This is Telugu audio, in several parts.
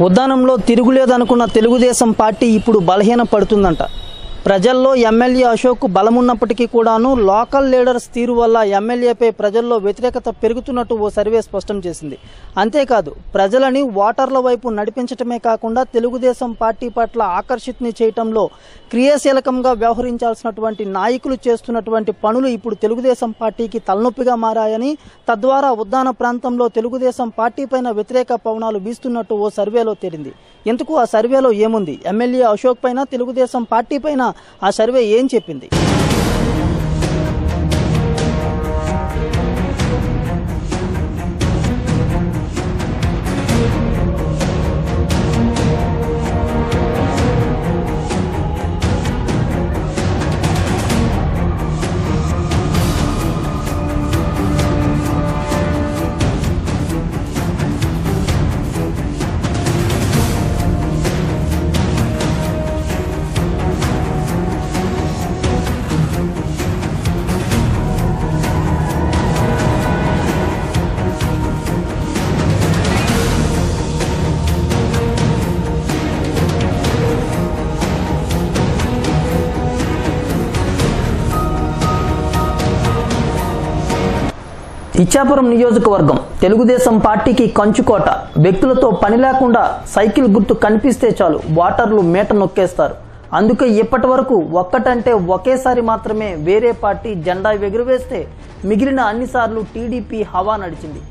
ఉద్దానంలో తిరుగులేదనుకున్న తెలుగుదేశం పార్టీ ఇప్పుడు బలహీన పడుతుందంట ప్రజల్లో ఎమ్మెల్యే అశోక్ బలమున్నప్పటికీ కూడాను లోకల్ లీడర్స్ తీరు వల్ల ఎమ్మెల్యేపై ప్రజల్లో వ్యతిరేకత పెరుగుతున్నట్టు ఓ సర్వే స్పష్టం చేసింది. అంతేకాదు ప్రజలని ఓటర్ల వైపు నడిపించటమే కాకుండా తెలుగుదేశం పార్టీ పట్ల ఆకర్షితుని చేయటంలో క్రియాశీలకంగా వ్యవహరించాల్సినటువంటి నాయకులు చేస్తున్నటువంటి పనులు ఇప్పుడు తెలుగుదేశం పార్టీకి తలనొప్పిగా మారాయని తద్వారా ఉద్దాన ప్రాంతంలో తెలుగుదేశం పార్టీ పైన వ్యతిరేక పవనాలు వీస్తున్నట్టు ఓ సర్వేలో తేలింది. ఎందుకు ఆ సర్వేలో ఏముంది? ఎమ్మెల్యే అశోక్ పైన తెలుగుదేశం పార్టీ పైన ఆ సర్వే ఏం చెప్పింది? ఇచ్చాపురం నియోజకవర్గం తెలుగుదేశం పార్టీకి కంచుకోట. వ్యక్తులతో పని లేకుండా సైకిల్ గుర్తు కనిపిస్తే చాలు వాటర్లు మేట నొక్కేస్తారు. అందుకే ఇప్పటి వరకు ఒక్కటంటే ఒకేసారి మాత్రమే వేరే పార్టీ జెండా ఎగురవేస్తే మిగిలిన అన్నిసార్లు టీడీపీ హవా నడిచింది.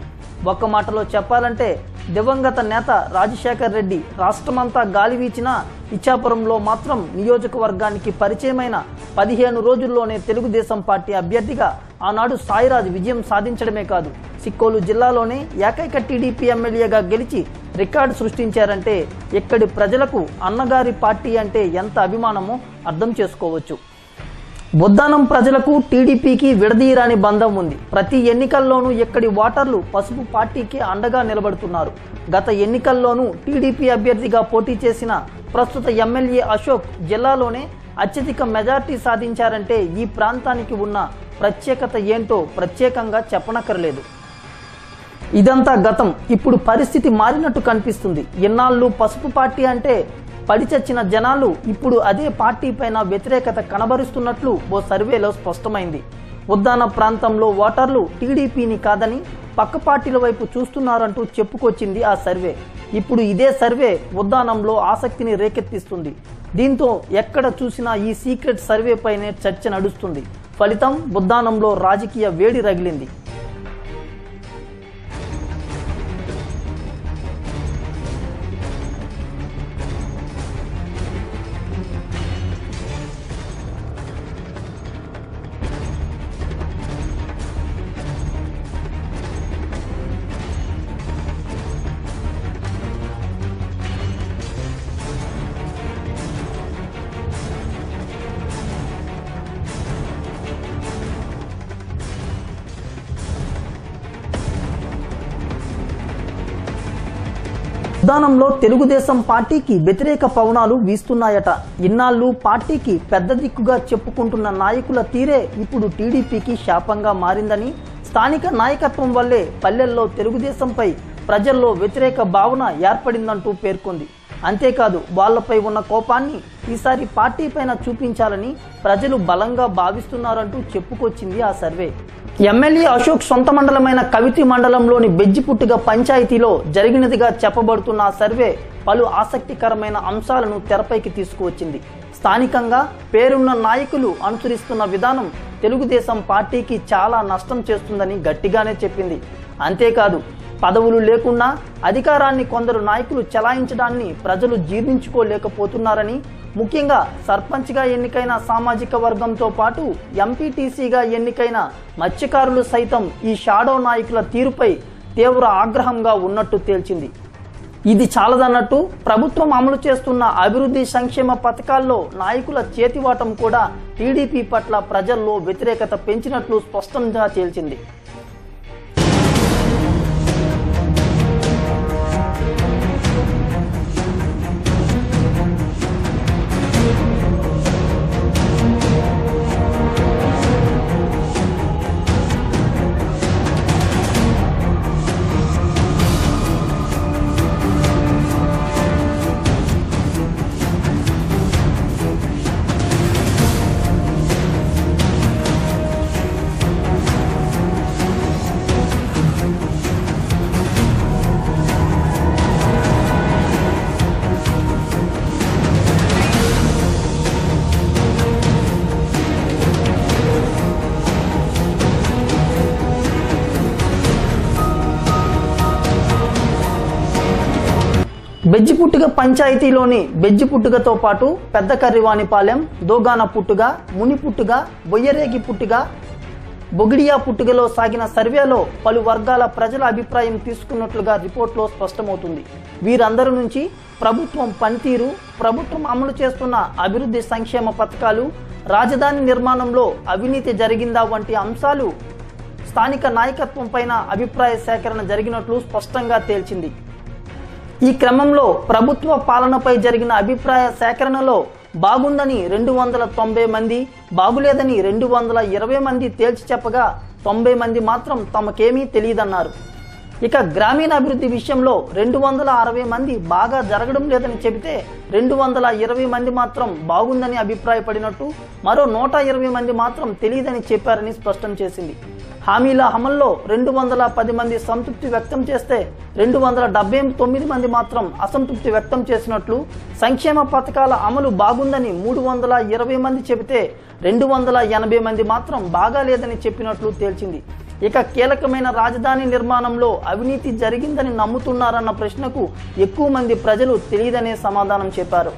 ఒక్క మాటలో చెప్పాలంటే దివంగత నేత రాజశేఖర్ రెడ్డి రాష్ట్రమంతా గాలి వీచినా ఇచ్చాపురంలో మాత్రం నియోజకవర్గానికి పరిచయమైన పదిహేను రోజుల్లోనే తెలుగుదేశం పార్టీ అభ్యర్థిగా ఆనాడు సాయిరాజ్ విజయం సాధించడమే కాదు సిక్కోలు జిల్లాలోనే ఏకైక టీడీపీ ఎమ్మెల్యేగా గెలిచి రికార్డు సృష్టించారంటే ఇక్కడి ప్రజలకు అన్నగారి పార్టీ అంటే ఎంత అభిమానమో అర్థం చేసుకోవచ్చు. బుద్ధానం ప్రజలకు టీడీపీకి విడదీయరాని బంధం ఉంది. ప్రతి ఎన్నికల్లోనూ ఇక్కడి ఓటర్లు పసుపు పార్టీకి అండగా నిలబడుతున్నారు. గత ఎన్నికల్లోనూ టీడీపీ అభ్యర్థిగా పోటీ చేసిన ప్రస్తుత ఎమ్మెల్యే అశోక్ జిల్లాలోనే అత్యధిక మెజార్టీ సాధించారంటే ఈ ప్రాంతానికి ఉన్న ప్రత్యేకత ఏంటో ప్రత్యేకంగా చెప్పనక్కర్లేదు. ఇదంతా గతం. ఇప్పుడు పరిస్థితి మారినట్టు కనిపిస్తుంది. ఇన్నాళ్ళు పసుపు పార్టీ అంటే పడిచచ్చిన జనాలు ఇప్పుడు అదే పార్టీ పైన వ్యతిరేకత కనబరుస్తున్నట్లు ఓ సర్వేలో స్పష్టమైంది. ఉద్దాన ప్రాంతంలో ఓటర్లు టీడీపీని కాదని పక్క పార్టీల వైపు చూస్తున్నారంటూ చెప్పుకొచ్చింది ఆ సర్వే. ఇప్పుడు ఇదే సర్వే ఉద్దానంలో ఆసక్తిని రేకెత్తిస్తుంది. దీంతో ఎక్కడ చూసినా ఈ సీక్రెట్ సర్వే పైనే చర్చ నడుస్తుంది. ఫలితం బుద్ధానంలో రాజకీయ వేడి రగిలింది. ఉద్దానంలో తెలుగుదేశం పార్టీకి వ్యతిరేక పవనాలు వీస్తున్నాయట. ఇన్నాళ్ళు పార్టీకి పెద్ద దిక్కుగా చెప్పుకుంటున్న నాయకుల తీరే ఇప్పుడు టీడీపీకి శాపంగా మారిందని స్థానిక నాయకత్వం వల్లే పల్లెల్లో తెలుగుదేశంపై ప్రజల్లో వ్యతిరేక భావన ఏర్పడిందంటూ పేర్కొంది. అంతేకాదు వాళ్ళపై ఉన్న కోపాన్ని ఈసారి పార్టీ పైన చూపించాలని ప్రజలు బలంగా భావిస్తున్నారంటూ చెప్పుకొచ్చింది ఆ సర్వే. ఎమ్మెల్యే అశోక్ సొంత మండలమైన కవితి మండలంలోని బెజ్జిపుట్టుగ పంచాయతీలో జరిగినదిగా చెప్పబడుతున్న సర్వే పలు ఆసక్తికరమైన అంశాలను తెరపైకి తీసుకువచ్చింది. స్థానికంగా పేరున్న నాయకులు అనుసరిస్తున్న విధానం తెలుగుదేశం పార్టీకి చాలా నష్టం చేస్తుందని గట్టిగానే చెప్పింది. అంతేకాదు పదవులు లేకున్నా అధికారాన్ని కొందరు నాయకులు చలాయించడాన్ని ప్రజలు జీర్ణించుకోలేకపోతున్నారని ముఖ్యంగా సర్పంచ్గా ఎన్నికైన సామాజిక వర్గంతో పాటు ఎంపీటీసీగా ఎన్నికైన మత్స్యకారులు సైతం ఈ షాడో నాయకుల తీరుపై తీవ్ర ఆగ్రహంగా ఉన్నట్టు తేల్చింది. ఇది చాలదన్నట్టు ప్రభుత్వం అమలు చేస్తున్న అభివృద్ధి సంక్షేమ పథకాల్లో నాయకుల చేతివాటం కూడా టీడీపీ పట్ల ప్రజల్లో వ్యతిరేకత పెంచినట్లు స్పష్టంగా తేల్చింది. బెజ్జిపుట్టుగ పంచాయతీలోని బెజ్జిపుట్టుగతో పాటు పెద్ద కర్రివాణిపాలెం దోగాన పుట్టుగ మునిపుట్టుగ బొయ్యరేగి పుట్టుగ బొగిడియా పుట్టుగలో సాగిన సర్వేలో పలు వర్గాల ప్రజల అభిప్రాయం తీసుకున్నట్లుగా రిపోర్ట్లో స్పష్టమవుతుంది. వీరందరి నుంచి ప్రభుత్వం పనితీరు ప్రభుత్వం అమలు చేస్తున్న అభివృద్ధి సంక్షేమ పథకాలు రాజధాని నిర్మాణంలో అవినీతి జరిగిందా వంటి అంశాలు స్థానిక నాయకత్వం పైన అభిప్రాయ సేకరణ జరిగినట్లు స్పష్టంగా తేల్చింది. ఈ క్రమంలో ప్రభుత్వ పాలనపై జరిగిన అభిప్రాయ సేకరణలో బాగుందని రెండు వందల తొంభై మంది బాగులేదని రెండు వందల ఇరవై మంది తేల్చి చెప్పగా తొంభై మంది మాత్రం తమకేమీ తెలియదన్నారు. ఇక గ్రామీణాభివృద్ధి విషయంలో రెండు వందల అరవై మంది బాగా జరగడం లేదని చెబితే రెండు వందల ఇరవై మంది మాత్రం బాగుందని అభిప్రాయపడినట్టు మరో నూట ఇరవై మంది మాత్రం తెలియదని చెప్పారని స్పష్టం చేసింది. హామీల అమల్లో రెండు వందల పది మంది సంతృప్తి వ్యక్తం చేస్తే రెండు వందల డెబ్బై తొమ్మిది మంది మాత్రం అసంతృప్తి వ్యక్తం చేసినట్లు సంక్షేమ పథకాల అమలు బాగుందని మూడు వందల ఇరవై మంది చెబితే రెండు వందల ఎనభై మంది మాత్రం బాగాలేదని చెప్పినట్లు తేల్చింది. ఇక కీలకమైన రాజధాని నిర్మాణంలో అవినీతి జరిగిందని నమ్ముతున్నారన్న ప్రశ్నకు ఎక్కువ మంది ప్రజలు తెలియదనే సమాధానం చెప్పారు.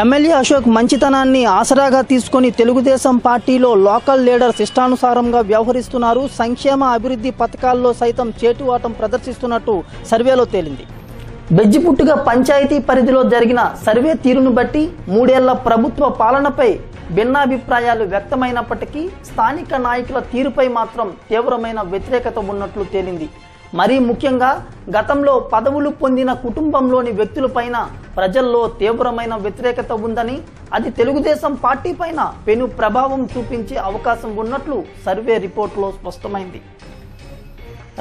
ఎమ్మెల్యే అశోక్ మంచితనాన్ని ఆసరాగా తీసుకొని తెలుగుదేశం పార్టీలో లోకల్ లీడర్స్ ఇష్టానుసారంగా వ్యవహరిస్తున్నారు. సంక్షేమ అభివృద్ధి పథకాల్లో సైతం చేటువాటం ప్రదర్శిస్తున్నట్టు సర్వేలో తేలింది. బెజ్జిపుట్టుగా పంచాయతీ పరిధిలో జరిగిన సర్వే తీరును బట్టి మూడేళ్ళ ప్రభుత్వ పాలనపై భిన్నాభిప్రాయాలు వ్యక్తమైనప్పటికీ స్థానిక నాయకుల తీరుపై మాత్రం తీవ్రమైన వ్యతిరేకత ఉన్నట్లు తేలింది. మరీ ముఖ్యంగా గతంలో పదవులు పొందిన కుటుంబంలోని వ్యక్తులపైన ప్రజల్లో తీవ్రమైన వ్యతిరేకత ఉందని అది తెలుగుదేశం పార్టీ పైన పెను ప్రభావం చూపించే అవకాశం ఉన్నట్లు సర్వే రిపోర్టులో స్పష్టమైంది.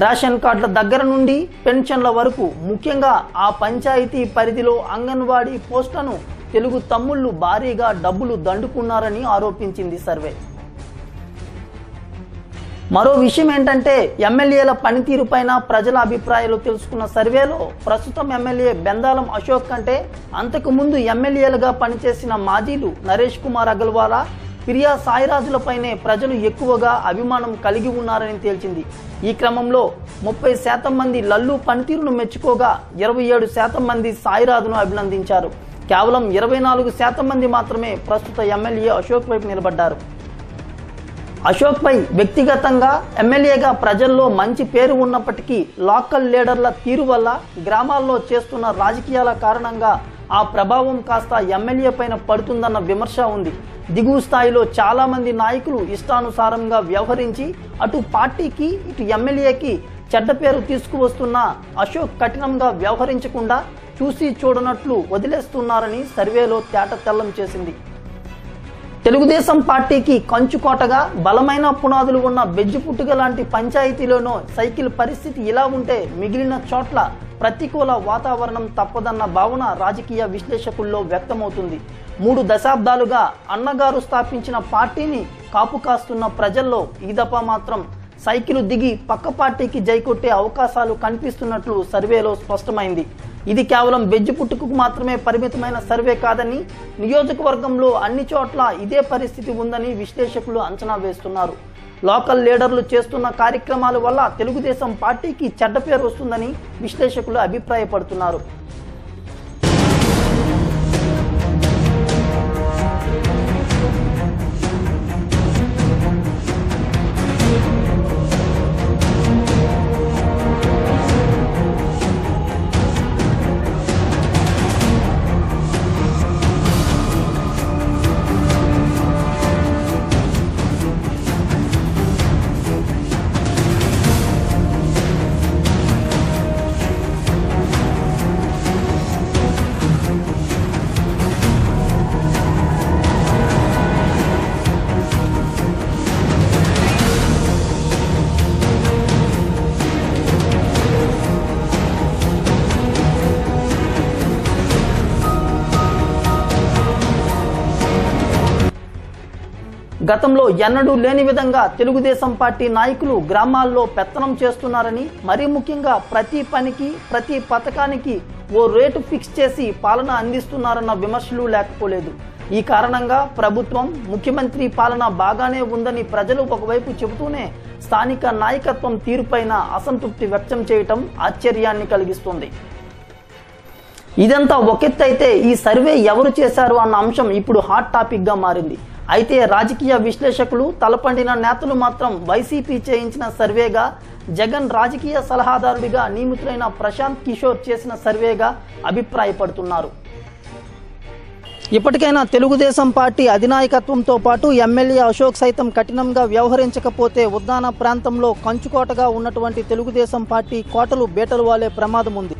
రేషన్ కార్డుల దగ్గర నుండి పెన్షన్ల వరకు ముఖ్యంగా ఆ పంచాయతీ పరిధిలో అంగన్వాడీ పోస్టులను తెలుగు తమ్ముళ్ళు భారీగా డబ్బులు దండుకున్నారని ఆరోపించింది సర్వే. మరో విషయం ఏంటంటే ఎమ్మెల్యేల పనితీరు పైన ప్రజల అభిప్రాయాలు తెలుసుకున్న సర్వేలో ప్రస్తుతం ఎమ్మెల్యే బెందాలం అశోక్ కంటే అంతకు ముందు ఎమ్మెల్యేలుగా పనిచేసిన మాజీలు నరేష్ కుమార్ అగర్వాల ప్రియా సాయిరాజులపైనే ప్రజలు ఎక్కువగా అభిమానం కలిగి ఉన్నారని తేల్చింది. ఈ క్రమంలో ముప్పై శాతం మంది లల్లు పనితీరును మెచ్చుకోగా ఇరవై ఏడు శాతం మంది సాయిరాజును అభినందించారు. కేవలం ఇరవై నాలుగు శాతం మంది మాత్రమే ప్రస్తుత ఎమ్మెల్యే అశోక్ వైపు నిలబడ్డారు. అశోక్ పై వ్యక్తిగతంగా ఎమ్మెల్యేగా ప్రజల్లో మంచి పేరు ఉన్నప్పటికీ లోకల్ లీడర్ల తీరు వల్ల గ్రామాల్లో చేస్తున్న రాజకీయాల కారణంగా ఆ ప్రభావం కాస్త ఎమ్మెల్యే పైన పడుతుందన్న విమర్శ ఉంది. దిగువ స్థాయిలో చాలా మంది నాయకులు ఇష్టానుసారంగా వ్యవహరించి అటు పార్టీకి ఇటు ఎమ్మెల్యేకి చెడ్డ పేరు తీసుకువస్తున్న అశోక్ కఠినంగా వ్యవహరించకుండా చూసి చూడనట్లు వదిలేస్తున్నారని సర్వేలో తేట తెల్లం చేసింది. తెలుగుదేశం పార్టీకి కంచుకోటగా బలమైన పునాదులు ఉన్న బెజ్జిపుట్టుగ లాంటి పంచాయతీలోనూ సైకిల్ పరిస్థితి ఇలా ఉంటే మిగిలిన చోట్ల ప్రతికూల వాతావరణం తప్పదన్న భావన రాజకీయ విశ్లేషకుల్లో వ్యక్తమవుతుంది. మూడు దశాబ్దాలుగా అన్నగారు స్థాపించిన పార్టీని కాపు కాస్తున్న ప్రజల్లో ఈ దఫా మాత్రం సైకిల్ దిగి పక్క పార్టీకి జైకొట్టే అవకాశాలు కనిపిస్తున్నట్లు సర్వేలో స్పష్టమైంది. ఇది కేవలం బెజ్జి పుట్టుకు మాత్రమే పరిమితమైన సర్వే కాదని నియోజకవర్గంలో అన్ని చోట్ల ఇదే పరిస్థితి ఉందని విశ్లేషకులు అంచనా వేస్తున్నారు. లోకల్ లీడర్లు చేస్తున్న కార్యక్రమాల వల్ల తెలుగుదేశం పార్టీకి చెడ్డ పేరు వస్తుందని విశ్లేషకులు అభిప్రాయపడుతున్నారు. గతంలో ఎన్నడూ లేని విధంగా తెలుగుదేశం పార్టీ నాయకులు గ్రామాల్లో పెత్తనం చేస్తున్నారని మరీ ముఖ్యంగా ప్రతి పనికి ప్రతి పథకానికి ఓ రేటు ఫిక్స్ చేసి పాలన అందిస్తున్నారన్న విమర్శలు లేకపోలేదు. ఈ కారణంగా ప్రభుత్వం ముఖ్యమంత్రి పాలన బాగానే ఉందని ప్రజలు ఒకవైపు చెబుతూనే స్థానిక నాయకత్వం తీరుపైన అసంతృప్తి వ్యక్తం చేయటం ఆశ్చర్యాన్ని కలిగిస్తుంది. ఇదంతా ఒకెత్తైతే ఈ సర్వే ఎవరు చేశారు అన్న అంశం ఇప్పుడు హాట్ టాపిక్గా మారింది. అయితే రాజకీయ విశ్లేషకులు తలపండిన నేతలు మాత్రం వైసీపీ చేయించిన సర్వేగా జగన్ రాజకీయ సలహాదారుడిగా నియమితులైన ప్రశాంత్ కిషోర్ చేసిన సర్వేగా అభిప్రాయపడుతున్నారు. ఇప్పటికైనా తెలుగుదేశం పార్టీ అధినాయకత్వంతో పాటు ఎమ్మెల్యే అశోక్ సైతం కఠినంగా వ్యవహరించకపోతే ఉద్దాన ప్రాంతంలో కంచుకోటగా ఉన్నటువంటి తెలుగుదేశం పార్టీ కోటలు బేటలు వాలే ప్రమాదం ఉంది